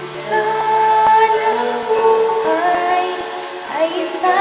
Sana ang buhay ay sana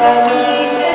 But we